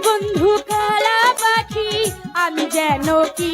বন্ধু কালা পাখি আমি যেন কি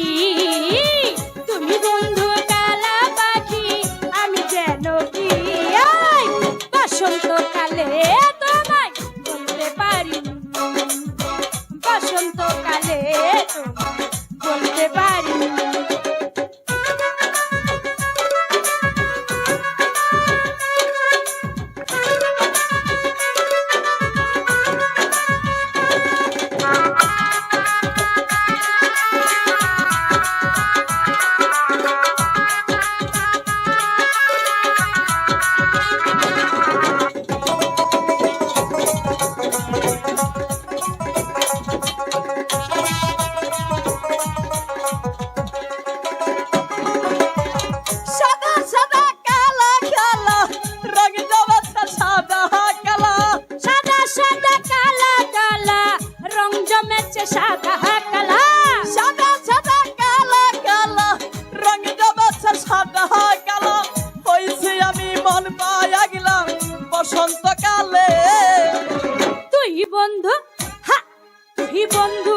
তুই বন্ধু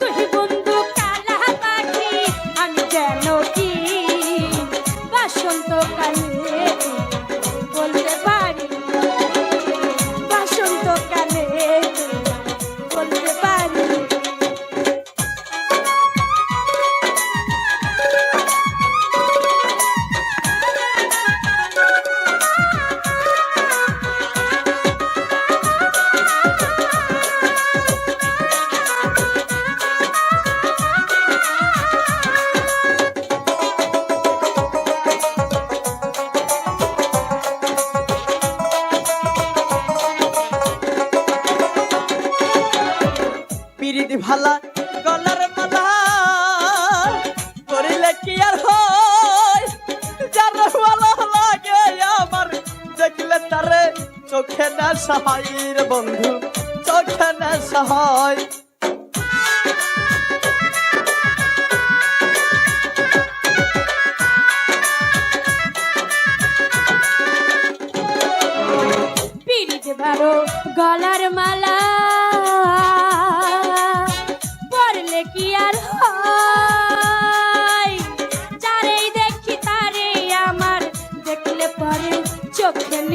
তুহি বন্ধু পিরিতি ভালা, গলার মালা। করিলে কি আর হয়? যার ভালো লাগে আমার, দেখলে তারে চোখে না সহায় বন্ধু, চোখে না সহায়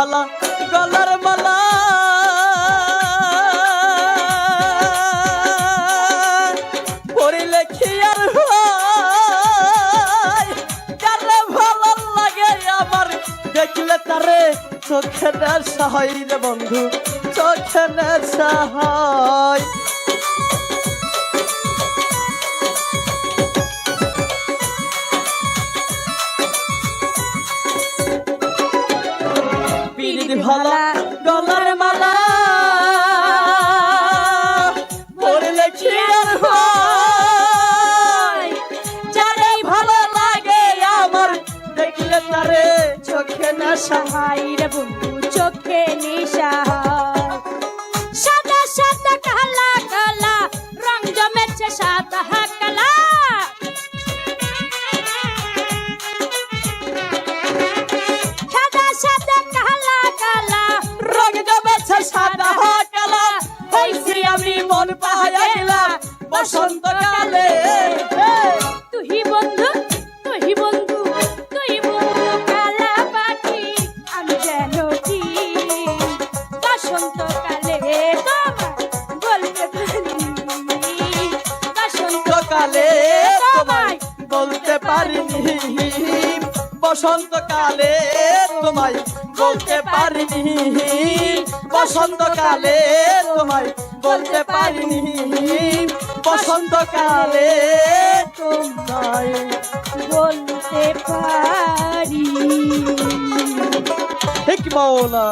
ভালা, গলার মালা। পড়িলে কি আর ভালো লাগে আমার, দেখলে তারে চোখে না সহায় রে বন্ধু, চোখে না সহায় ভালা গলার মালা। পড়লে কি আর যারে ভালো লাগে আমার, দেখলে তারে চোখে না সহায়। রে বন্ধু, চোখে নিশা বসন্তকালে তুই বন্ধু তুই বন্ধু তুই বন্ধু কালা পাখি আমি যেন কি? বসন্তকালে তোমায় বলতে পারি। বসন্তকালে তোমায় বলতে পারিনি। বসন্তকালে তোমায় বলতে পারিনি। বসন্তকালে তোমায় বলতে পারিনি। বসন্তকালে তোমায় বলতে পারি। ঠিক মৌলা